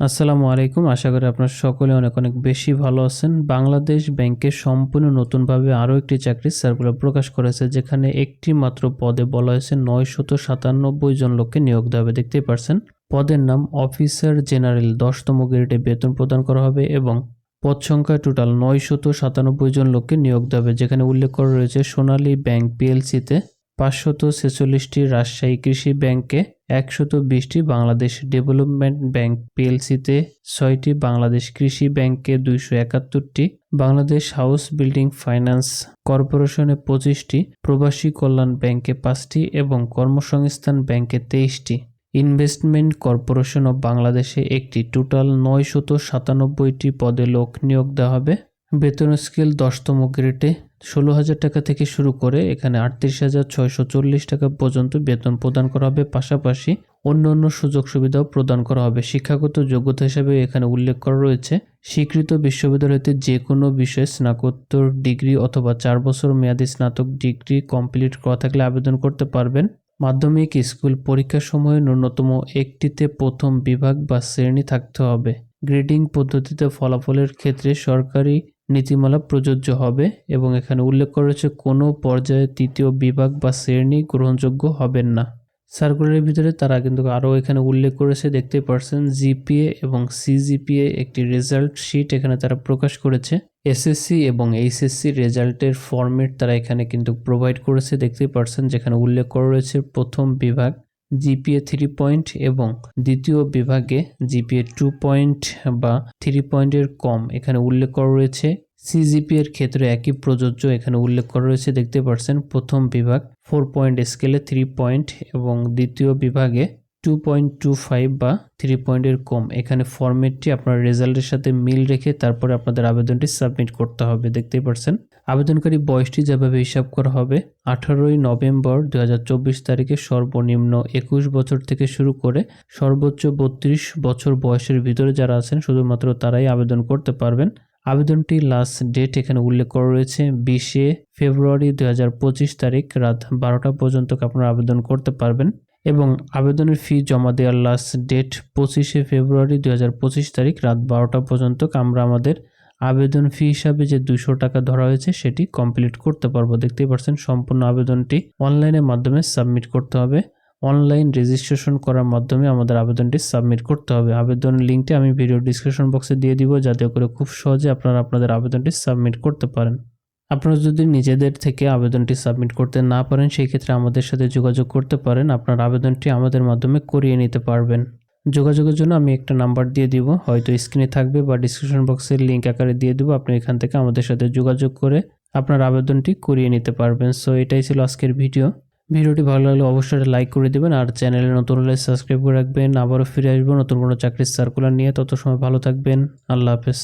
আসসালামু আলাইকুম। আশা করি আপনার সকলে অনেক অনেক বেশি ভালো আছেন। বাংলাদেশ ব্যাংকে সম্পূর্ণ নতুনভাবে আরও একটি চাকরির সার্কুলার প্রকাশ করেছে, যেখানে একটি মাত্র পদে বলা হয়েছে নয়শত সাতানব্বই জন লোককে নিয়োগ দেওয়া হবে। দেখতেই পারছেন, পদের নাম অফিসার জেনারেল, দশতম গ্রেডে বেতন প্রদান করা হবে এবং পদ সংখ্যা টোটাল নয়শত সাতানব্বই জন লোককে নিয়োগ দেওয়া হবে, যেখানে উল্লেখ করা রয়েছে সোনালী ব্যাংক পিএলসিতে পাঁচশত ছেচল্লিশটি রাজশাহী কৃষি ব্যাংকে, একশত বিশটি বাংলাদেশ ডেভেলপমেন্ট ব্যাংক পিএলসিতে, ছয়টি বাংলাদেশ কৃষি ব্যাংকে, দুইশো একাত্তরটি বাংলাদেশ হাউস বিল্ডিং ফাইন্যান্স কর্পোরেশনে পঁচিশটি, প্রবাসী কল্যাণ ব্যাংকে পাঁচটি এবং কর্মসংস্থান ব্যাংকে তেইশটি। ইনভেস্টমেন্ট কর্পোরেশন অব বাংলাদেশে একটি টোটাল নয়শত সাতানব্বইটি পদে লোক নিয়োগ দেওয়া হবে। বেতন স্কেল দশতম গ্রেডে ষোলো হাজার টাকা থেকে শুরু করে এখানে আটত্রিশ হাজার ছয়শো চল্লিশ টাকা পর্যন্ত বেতন প্রদান করা হবে। পাশাপাশি অন্য অন্য সুযোগ সুবিধাও প্রদান করা হবে। শিক্ষাগত যোগ্যতা হিসেবে এখানে উল্লেখ করা রয়েছে, স্বীকৃত বিশ্ববিদ্যালয়তে যে কোনো বিষয়ে স্নাতকোত্তর ডিগ্রি অথবা চার বছর মেয়াদী স্নাতক ডিগ্রি কমপ্লিট করা থাকলে আবেদন করতে পারবেন। মাধ্যমিক স্কুল পরীক্ষার সময় ন্যূনতম একটিতে প্রথম বিভাগ বা শ্রেণি থাকতে হবে। গ্রেডিং পদ্ধতিতে ফলাফলের ক্ষেত্রে সরকারি নীতিমালা প্রযোজ্য হবে এবং এখানে উল্লেখ করা রয়েছে, কোনো পর্যায়ে তৃতীয় বিভাগ বা শ্রেণি গ্রহণযোগ্য হবেন না। সার্কুলারের ভিতরে তারা কিন্তু আরও এখানে উল্লেখ করেছে দেখতে পারছেন, জিপিএ এবং সিজিপিএ একটি রেজাল্ট শিট এখানে তারা প্রকাশ করেছে। এসএসসি এবং এইচএসসি রেজাল্টের ফরম্যাট তারা এখানে কিন্তু প্রোভাইড করেছে দেখতে পারছেন, যেখানে উল্লেখ করা রয়েছে, প্রথম বিভাগ জিপিএ থ্রি পয়েন্ট এবং দ্বিতীয় বিভাগে জিপিএ টু পয়েন্ট বা থ্রি পয়েন্টের কম এখানে উল্লেখ করা রয়েছে। সিজিপি এর ক্ষেত্রে একই প্রযোজ্য এখানে উল্লেখ করা রয়েছে, দেখতে পাচ্ছেন প্রথম বিভাগ four point scale three point এবং দ্বিতীয় বিভাগে টু পয়েন্ট টু ফাইভ বা থ্রি পয়েন্টের কম। এখানে ফরম্যাটটি আপনার রেজাল্টের সাথে মিল রেখে তারপরে আপনাদের আবেদনটি সাবমিট করতে হবে, দেখতেই পাচ্ছেন আবেদনকারী বয়সটি যেভাবে হিসাব করা হবে, আঠারোই নভেম্বর দু হাজার চব্বিশ তারিখে সর্বনিম্ন একুশ বছর থেকে শুরু করে সর্বোচ্চ বত্রিশ বছর বয়সের ভিতরে যারা আছেন, শুধুমাত্র তারাই আবেদন করতে পারবেন। আবেদনটি লাস্ট ডেট এখানে উল্লেখ করা রয়েছে, বিশে ফেব্রুয়ারি দু হাজার পঁচিশ তারিখ রাত বারোটা পর্যন্ত আপনারা আবেদন করতে পারবেন। এবং আবেদনের ফি জমা দেওয়ার লাস্ট ডেট পঁচিশে ফেব্রুয়ারি দু হাজার পঁচিশ তারিখ রাত বারোটা পর্যন্ত। আমরা আমাদের আবেদন ফি হিসাবে যে দুশো টাকা ধরা হয়েছে, সেটি কমপ্লিট করতে পারব। দেখতেই পাচ্ছেন, সম্পূর্ণ আবেদনটি অনলাইনের মাধ্যমে সাবমিট করতে হবে। অনলাইন রেজিস্ট্রেশন করার মাধ্যমে আমাদের আবেদনটি সাবমিট করতে হবে। আবেদন লিঙ্কটি আমি ভিডিও ডিসক্রিপশন বক্সে দিয়ে দিব, যাতে করে খুব সহজে আপনারা আপনাদের আবেদনটি সাবমিট করতে পারেন। আপনারা যদি নিজেদের থেকে আবেদনটি সাবমিট করতে না পারেন সেই ক্ষেত্রে আমাদের সাথে যোগাযোগ করতে পারেন। আপনার আবেদনটি আমাদের মাধ্যমে করিয়ে নিতে পারবেন। যোগাযোগের জন্য আমি একটা নাম্বার দিয়ে দিব। হয়তো স্ক্রিনে থাকবে বা ডিসক্রিপশন বক্সের লিঙ্ক আকারে দিয়ে দেবো। আপনি এখান থেকে আমাদের সাথে যোগাযোগ করে আপনার আবেদনটি করিয়ে নিতে পারবেন। সো, এটাই ছিল আজকের ভিডিও। ভিডিওটি ভালো লাগলে অবশ্যই লাইক করে দেবেন। আর চ্যানেলে নতুন হলে সাবস্ক্রাইব করে রাখবেন। আবারও ফিরে আসব নতুন কোনো চাকরির সার্কুলার নিয়ে। তত সময় ভালো থাকবেন। আল্লাহ হাফেজ।